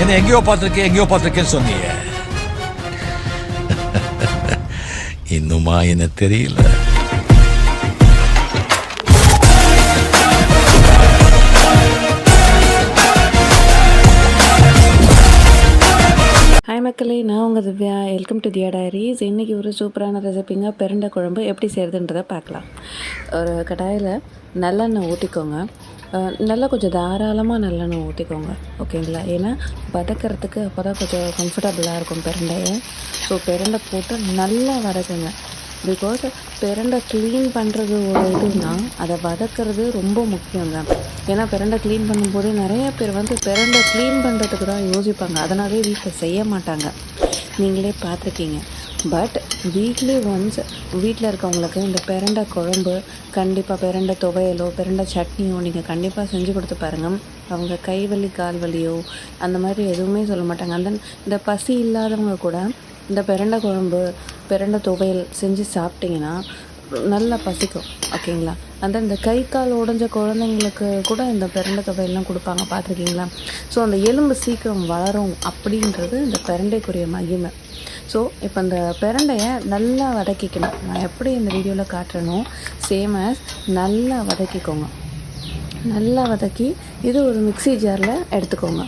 என்ன எங்கேயோ பார்த்துருக்கேன் எங்கேயோ பார்த்துருக்கேன்னு சொன்னீங்க இன்னுமா என்ன தெரியல ஹாய் மக்களே. நான் உங்கள் Divya. Welcome to Diya diaries இன்றைக்கி ஒரு சூப்பரான ரெசிபிங்க பெருண்டை குழம்பு எப்படி செய்கிறதுன்றதை பார்க்கலாம். ஒரு கடாயில் நல்லெண்ணெய் ஊற்றிக்கோங்க அஹ் நல்லா கொஞ்சம் தாராளமாக நல்லெண்ணெய் ஊற்றிக்கோங்க ஓகேங்களா? ஏன்னா வதக்கிறதுக்கு அப்போ தான் கொஞ்சம் கம்ஃபர்டபுளாக இருக்கும் பெருண்டையை. ஸோ பெருண்டை போட்டு நல்லா வதக்குங்க. பிகாஸ் பிரண்டை க்ளீன் பண்ணுறது ஒரு இதுனா அதை வதக்கிறது ரொம்ப முக்கியங்க. ஏன்னா பிரண்டை க்ளீன் பண்ணும்போதே நிறைய பேர் வந்து பிரண்டை க்ளீன் பண்ணுறதுக்கு தான் யோசிப்பாங்க. அதனாலே வீட்டில் செய்ய மாட்டாங்க. நீங்களே பார்த்துருக்கீங்க. பட் வீக்லி ஒன்ஸ் வீட்டில் இருக்கவங்களுக்கு இந்த பிரண்டை குழம்பு கண்டிப்பாக பெரண்டை துவையலோ பிரண்டை சட்னியோ நீங்கள் கண்டிப்பாக செஞ்சு கொடுத்து பாருங்கள் அவங்க கை வலி கால் வலியோ அந்த மாதிரி எதுவுமே சொல்ல மாட்டாங்க. அந்த இந்த பசி இல்லாதவங்க கூட இந்த பெரண்டை குழம்பு பிரண்டை துவையல் செஞ்சு சாப்பிட்டிங்கன்னா நல்லா பசிக்கும். ஓகேங்களா அந்த இந்த கை கால் உடஞ்ச குழந்தைங்களுக்கு கூட இந்த பிரண்டை தொகையெல்லாம் கொடுப்பாங்க. பார்த்துருக்கீங்களா? ஸோ அந்த எலும்பு சீக்கிரம் வளரும் அப்படின்றது இந்த பெரண்டைக்குரிய மகிமை. ஸோ இப்போ இந்த பிரண்டையை நல்லா வதக்கிக்கணும். நான் எப்படி இந்த வீடியோவில் காட்டுறேனோ சேம் ஆஸ் நல்லா வதக்கிக்கோங்க. நல்லா வதக்கி இது ஒரு மிக்ஸி ஜாரில் எடுத்துக்கோங்க.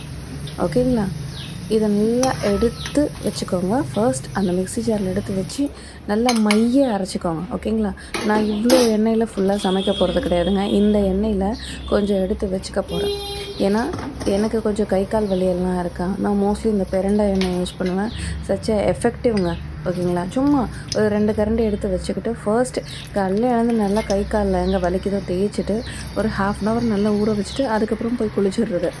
ஓகேங்களா இதை நல்லா எடுத்து வச்சுக்கோங்க. ஃபர்ஸ்ட் அந்த மிக்ஸி ஜாரில் எடுத்து வச்சு நல்லா மைய அரைச்சிக்கோங்க. ஓகேங்களா நான் இவ்வளோ எண்ணெயில் ஃபுல்லாக சமைக்க போகிறது கிடையாதுங்க. இந்த எண்ணெயில் கொஞ்சம் எடுத்து வச்சுக்க போகிறேன் ஏன்னா எனக்கு கொஞ்சம் கை கால் வலியெல்லாம் இருக்கா. நான் மோஸ்ட்லி இந்த பெரண்டை எண்ணெய் யூஸ் பண்ணுவேன். சச்ச எஃபெக்டிவ்ங்க ஓகேங்களா? சும்மா ஒரு ரெண்டு கரண்டி எடுத்து வச்சுக்கிட்டு ஃபர்ஸ்ட் காலையில் எழுந்து நல்லா கை காலில் எங்கே வலிக்குதோ தேய்ச்சிட்டு ஒரு ஹாஃப் அன் ஹவர் நல்லா ஊற வச்சுட்டு அதுக்கப்புறம் போய் குளிச்சிடுறது.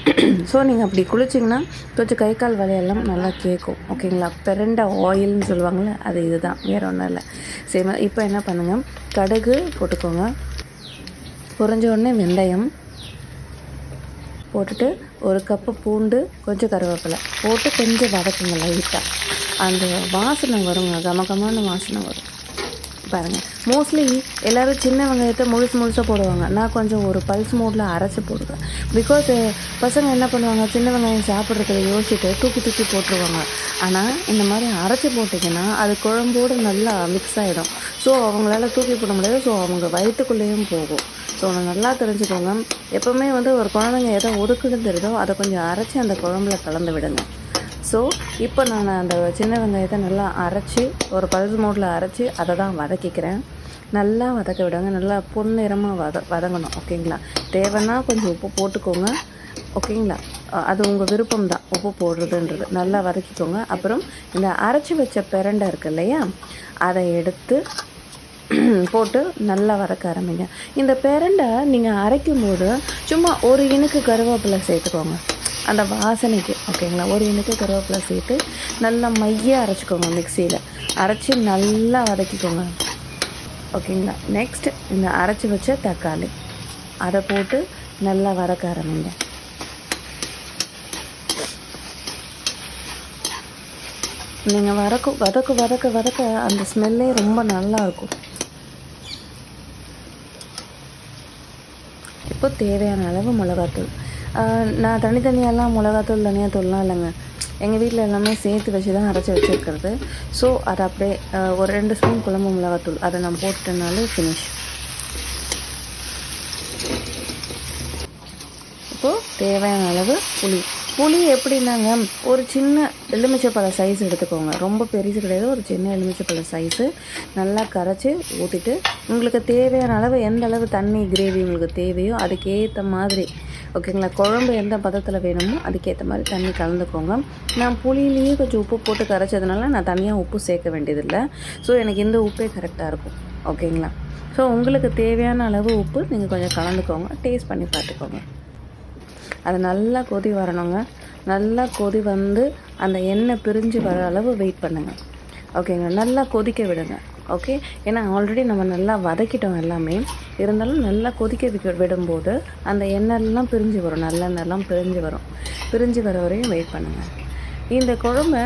ஸோ நீங்கள் அப்படி குளிச்சிங்கன்னா கொஞ்சம் கை கால் வலையெல்லாம் நல்லா கேட்கும் ஓகேங்களா? பெரண்டை ஆயில்னு சொல்லுவாங்கள்ல அது இதுதான் வேறு ஒன்றும் இல்லை. சரி இப்போ என்ன பண்ணுங்கள் கடுகு போட்டுக்கோங்க. பொரிஞ்ச உடனே வெந்தயம் போட்டுட்டு ஒரு கப்பு பூண்டு கொஞ்சம் கருவேப்பிலை போட்டு கொஞ்சம் வதக்குங்க லைட்டாக அந்த வாசனை வருங்க கமகமான வாசனை வரும். பாருங்கள் மோஸ்ட்லி எல்லோரும் சின்ன வெங்காயத்தை முழுசு முழுசாக போடுவாங்க. நான் கொஞ்சம் ஒரு பல்ஸ் மோடில் அரைச்சி போடுவேன். பிகாஸ் பசங்க என்ன பண்ணுவாங்க? சின்ன வெங்காயம் சாப்பிட்றத யோசிச்சுட்டு தூக்கி தூக்கி போட்டுருவாங்க. ஆனால் இந்த மாதிரி அரைச்சி போட்டிங்கன்னா அது குழம்போடு நல்லா மிக்ஸ் ஆகிடும் ஸோ அவங்களால தூக்கி போட முடியாது. ஸோ அவங்க வயிற்றுக்குள்ளேயும் போகும். ஸோ ஒன்று நல்லா தெரிஞ்சுக்கோங்க எப்போவுமே வந்து ஒரு குழந்தைங்க எதை ஒதுக்குன்னு தெரியுதோ அதை கொஞ்சம் அரைச்சி அந்த குழம்புல கலந்து விடுங்க. ஸோ இப்போ நான் அந்த சின்ன வெங்காயத்தை நல்லா அரைச்சி ஒரு பல்ஸ் மோட்டில் அரைச்சி அதை தான் வதக்கிக்கிறேன். நல்லா வதக்க விடுங்க. நல்லா பொன்னிறமாக வத வதங்கணும். ஓகேங்களா? தேவைன்னா கொஞ்சம் உப்பு போட்டுக்கோங்க. ஓகேங்களா? அது உங்கள் விருப்பம் தான். உப்பு போடுறதுன்றது. நல்லா வதக்கிக்கோங்க. அப்புறம் இந்த அரைச்சி வச்ச பிரண்டை இருக்கு இல்லையா? அதை எடுத்து போட்டு நல்லா வதக்க ஆரம்பிங்க. இந்த பெரண்டை நீங்கள் அரைக்கும் போது சும்மா ஒரு இனுக்கு கருவேப்பிலை சேர்த்துக்கோங்க. அந்த வாசனைக்கு ஓகேங்களா? ஒரு இனுக்கு கருவேப்பிலை சேர்த்து நல்லா மைய அரைச்சிக்கோங்க மிக்சியில். அரைச்சி நல்லா வதக்கிக்கோங்க. ஓகேங்களா? நெக்ஸ்ட் இந்த அரைச்சி வச்ச தக்காளி. அதை போட்டு நல்லா வதக்க ஆரம்பிங்க. நீங்கள் வதக்க வதக்க வதக்க வதக்க அந்த ஸ்மெல்லே ரொம்ப நல்லா இருக்கும் தேவையான அளவு மிளகாத்தூள். நான் தனித்தனியெல்லாம் மிளகாத்தூள் தனியாத்தூள்லாம் இல்லைங்க. எங்கள் வீட்டில் எல்லாமே சேர்த்து வச்சு தான் அரைச்சி வச்சுருக்கிறது. ஸோ அதை அப்படியே ஒரு ரெண்டு ஸ்பூன் குழம்பு மிளகாத்தூள். அதை நான் போட்டுட்டனாலே ஃபினிஷ் இப்போது தேவையான அளவு புளி. புளி எப்படின்னாங்க ஒரு சின்ன எலுமிச்சைப்பழ சைஸ் எடுத்துக்கோங்க. ரொம்ப பெருசு கிடையாது ஒரு சின்ன எலுமிச்சைப்பழ சைஸு நல்லா கரைச்சி ஊற்றிட்டு உங்களுக்கு தேவையான அளவு எந்த அளவு தண்ணி கிரேவி உங்களுக்கு தேவையோ அதுக்கேற்ற மாதிரி ஓகேங்களா குழம்பு எந்த பதத்தில் வேணுமோ அதுக்கேற்ற மாதிரி தண்ணி கலந்துக்கோங்க. நான் புளியிலேயே கொஞ்சம் உப்பு போட்டு கரைச்சதுனால நான் தனியாக உப்பு சேர்க்க வேண்டியதில்லை. ஸோ எனக்கு இந்த உப்பே கரெக்டாக இருக்கும் ஓகேங்களா ஸோ உங்களுக்கு தேவையான அளவு உப்பு நீங்கள் கொஞ்சம் கலந்துக்கோங்க டேஸ்ட் பண்ணி பார்த்துக்கோங்க. அது நல்லா கொதி வரணுங்க. நல்லா கொதி வந்து அந்த எண்ணெய் பிரிஞ்சு வர அளவு வெயிட் பண்ணுங்கள் ஓகேங்க நல்லா கொதிக்க விடுங்க. ஓகே ஏன்னா ஆல்ரெடி நம்ம நல்லா வதக்கிட்டோம் எல்லாமே. இருந்தாலும் நல்லா கொதிக்க விடும்போது அந்த எண்ணெய்லாம் பிரிஞ்சு வரும். நல்லெண்ணெய்லாம் பிரிஞ்சு வரும். பிரிஞ்சு வர வரையும் வெயிட் பண்ணுங்கள் இந்த குழம்ப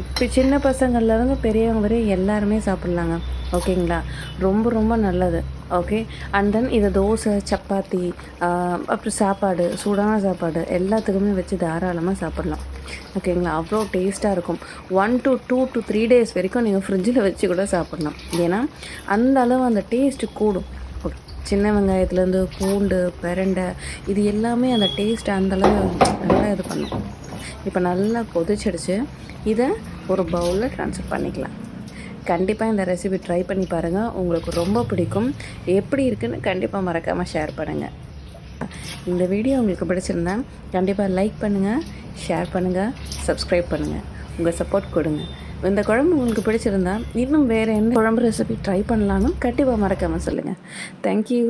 இப்போ சின்ன பசங்கள்லேருந்து பெரியவங்க வரையும் எல்லாருமே சாப்பிட்லாங்க. ஓகேங்களா ரொம்ப ரொம்ப நல்லது. ஓகே அண்ட் தென் இதை தோசை சப்பாத்தி அப்புறம் சாப்பாடு சூடான சாப்பாடு எல்லாத்துக்குமே வச்சு தாராளமாக சாப்பிட்லாம். ஓகேங்களா அவ்வளோ டேஸ்ட்டாக இருக்கும். One to two to three days வரைக்கும் நீங்கள் ஃப்ரிட்ஜில் வச்சு கூட சாப்பிட்லாம். ஏன்னா அந்த அளவு அந்த டேஸ்ட்டு கூடும். சின்ன வெங்காயத்துலேருந்து பூண்டு பெரண்டை இது எல்லாமே அந்த டேஸ்ட் அந்தளவு நல்லா இது பண்ணும். இப்போ நல்லா கொதிச்சிடுச்சு. இதை ஒரு பவுலில் ட்ரான்ஸ்ஃபர் பண்ணிக்கலாம். கண்டிப்பாக இந்த ரெசிபி ட்ரை பண்ணி பாருங்கள் உங்களுக்கு ரொம்ப பிடிக்கும். எப்படி இருக்குன்னு கண்டிப்பாக மறக்காமல் ஷேர் பண்ணுங்கள் இந்த வீடியோ உங்களுக்கு பிடிச்சிருந்தா கண்டிப்பாக லைக் பண்ணுங்கள் ஷேர் பண்ணுங்கள் சப்ஸ்கிரைப் பண்ணுங்கள் உங்கள் சப்போர்ட் கொடுங்க. இந்த குழம்பு உங்களுக்கு பிடிச்சிருந்தா இன்னும் வேறு என்ன குழம்பு ரெசிபி ட்ரை பண்ணலான்னு கண்டிப்பாக மறக்காமல் சொல்லுங்கள் தேங்க்யூ